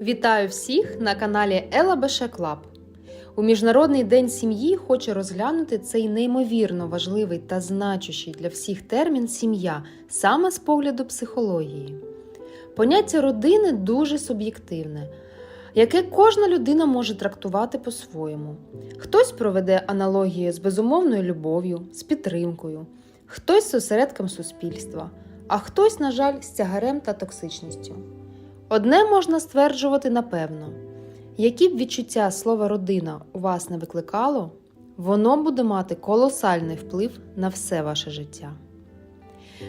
Вітаю всіх на каналі Ела Беше Клаб. У Міжнародний день сім'ї хочу розглянути цей неймовірно важливий та значущий для всіх термін сім'я саме з погляду психології. Поняття родини дуже суб'єктивне, яке кожна людина може трактувати по-своєму. Хтось проведе аналогію з безумовною любов'ю, з підтримкою, хтось з осередком суспільства, а хтось, на жаль, з тягарем та токсичністю. Одне можна стверджувати напевно: які б відчуття слова родина у вас не викликало, воно буде мати колосальний вплив на все ваше життя.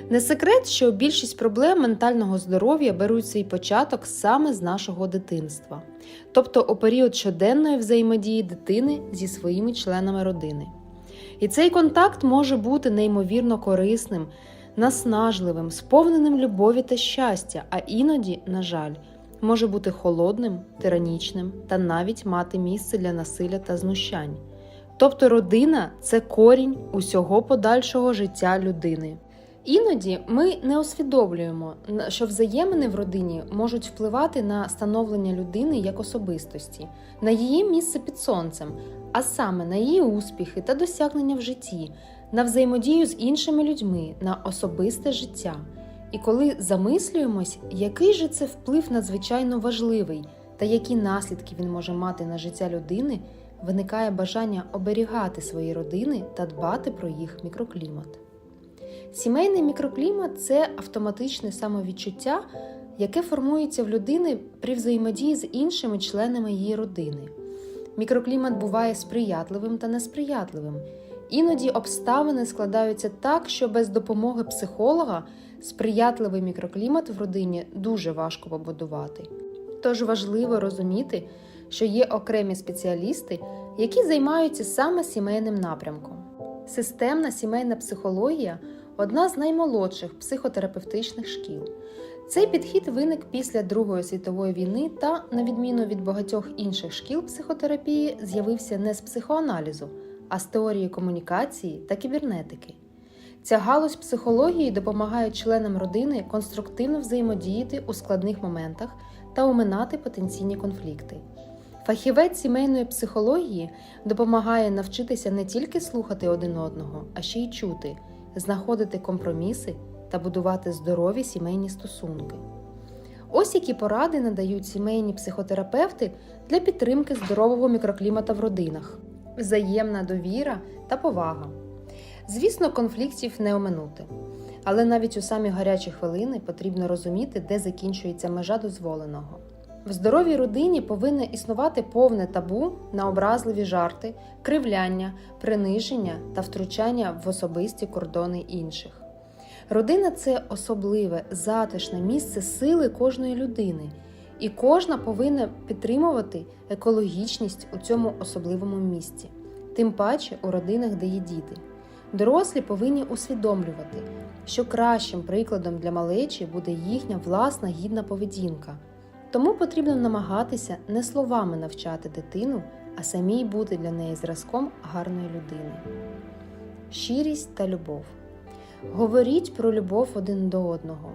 Не секрет, що більшість проблем ментального здоров'я беруть свій початок саме з нашого дитинства, тобто у період щоденної взаємодії дитини зі своїми членами родини. І цей контакт може бути неймовірно корисним, наснажливим, сповненим любові та щастя, а іноді, на жаль, може бути холодним, тиранічним та навіть мати місце для насилля та знущань. Тобто родина це корінь усього подальшого життя людини. Іноді ми не усвідомлюємо, що взаємини в родині можуть впливати на становлення людини як особистості, на її місце під сонцем, а саме на її успіхи та досягнення в житті, на взаємодію з іншими людьми, на особисте життя. І коли замислюємось, який же це вплив надзвичайно важливий та які наслідки він може мати на життя людини, виникає бажання оберігати свої родини та дбати про їх мікроклімат. Сімейний мікроклімат це автоматичне самовідчуття, яке формується в людини при взаємодії з іншими членами її родини. Мікроклімат буває сприятливим та несприятливим. Іноді обставини складаються так, що без допомоги психолога сприятливий мікроклімат в родині дуже важко побудувати. Тож важливо розуміти, що є окремі спеціалісти, які займаються саме сімейним напрямком. Системна сімейна психологія одна з наймолодших психотерапевтичних шкіл. Цей підхід виник після Другої світової війни та, на відміну від багатьох інших шкіл психотерапії, з'явився не з психоаналізу, а з теорії комунікації та кібернетики. Ця галузь психології допомагає членам родини конструктивно взаємодіяти у складних моментах та оминати потенційні конфлікти. Фахівець сімейної психології допомагає навчитися не тільки слухати один одного, а ще й чути, знаходити компроміси та будувати здорові сімейні стосунки. Ось які поради надають сімейні психотерапевти для підтримки здорового мікроклімата в родинах, взаємна довіра та повага. Звісно, конфліктів не оминути, але навіть у самі гарячі хвилини потрібно розуміти, де закінчується межа дозволеного. В здоровій родині повинне існувати повне табу на образливі жарти, кривляння, приниження та втручання в особисті кордони інших. Родина це особливе, затишне місце сили кожної людини, і кожна повинна підтримувати екологічність у цьому особливому місці, тим паче у родинах, де є діти. Дорослі повинні усвідомлювати, що кращим прикладом для малечі буде їхня власна гідна поведінка. Тому потрібно намагатися не словами навчати дитину, а самій бути для неї зразком гарної людини. Щирість та любов. Говоріть про любов один до одного.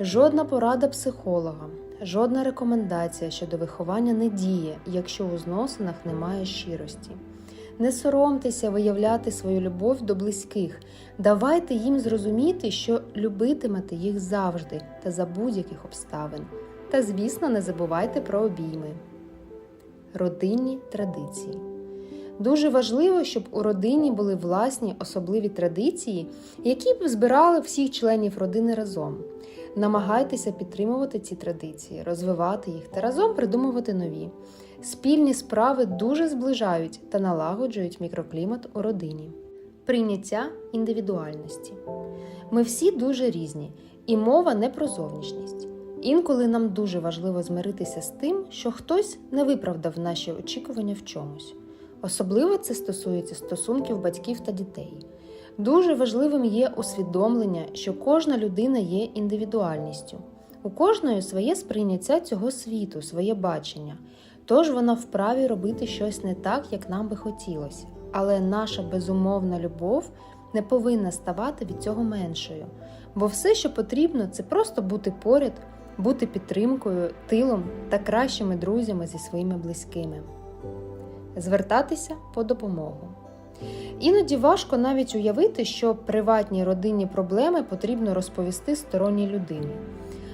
Жодна порада психолога, жодна рекомендація щодо виховання не діє, якщо у зносинах немає щирості. Не соромтеся виявляти свою любов до близьких, давайте їм зрозуміти, що любитимете їх завжди та за будь-яких обставин. Та, звісно, не забувайте про обійми. Родинні традиції. Дуже важливо, щоб у родині були власні особливі традиції, які б збирали всіх членів родини разом. Намагайтеся підтримувати ці традиції, розвивати їх та разом придумувати нові. Спільні справи дуже зближають та налагоджують мікроклімат у родині. Прийняття індивідуальності. Ми всі дуже різні, і мова не про зовнішність. Інколи нам дуже важливо змиритися з тим, що хтось не виправдав наші очікування в чомусь. Особливо це стосується стосунків батьків та дітей. Дуже важливим є усвідомлення, що кожна людина є індивідуальністю. У кожної своє сприйняття цього світу, своє бачення. Тож вона вправі робити щось не так, як нам би хотілося. Але наша безумовна любов не повинна ставати від цього меншою. Бо все, що потрібно, це просто бути поряд, бути підтримкою, тилом та кращими друзями зі своїми близькими, звертатися по допомогу. Іноді важко навіть уявити, що приватні родинні проблеми потрібно розповісти сторонній людині.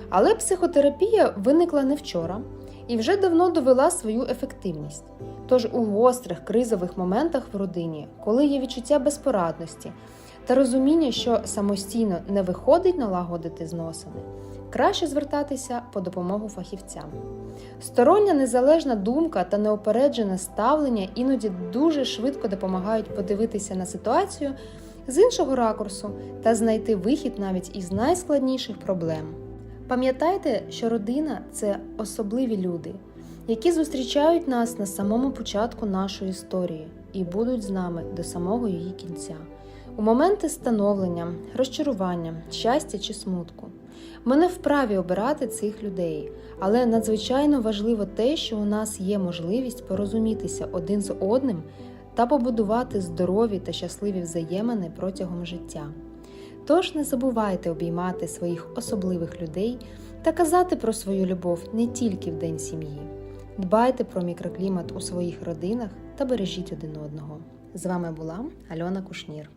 Але психотерапія виникла не вчора і вже давно довела свою ефективність. Тож у гострих кризових моментах в родині, коли є відчуття безпорадності та розуміння, що самостійно не виходить налагодити зносини, краще звертатися по допомогу фахівцям. Стороння незалежна думка та неопереджене ставлення іноді дуже швидко допомагають подивитися на ситуацію з іншого ракурсу та знайти вихід навіть із найскладніших проблем. Пам'ятайте, що родина це особливі люди, які зустрічають нас на самому початку нашої історії і будуть з нами до самого її кінця. У моменти становлення, розчарування, щастя чи смутку. Ми не вправі обирати цих людей, але надзвичайно важливо те, що у нас є можливість порозумітися один з одним та побудувати здорові та щасливі взаємини протягом життя. Тож не забувайте обіймати своїх особливих людей та казати про свою любов не тільки в День сім'ї. Дбайте про мікроклімат у своїх родинах та бережіть один одного. З вами була Альона Кушнір.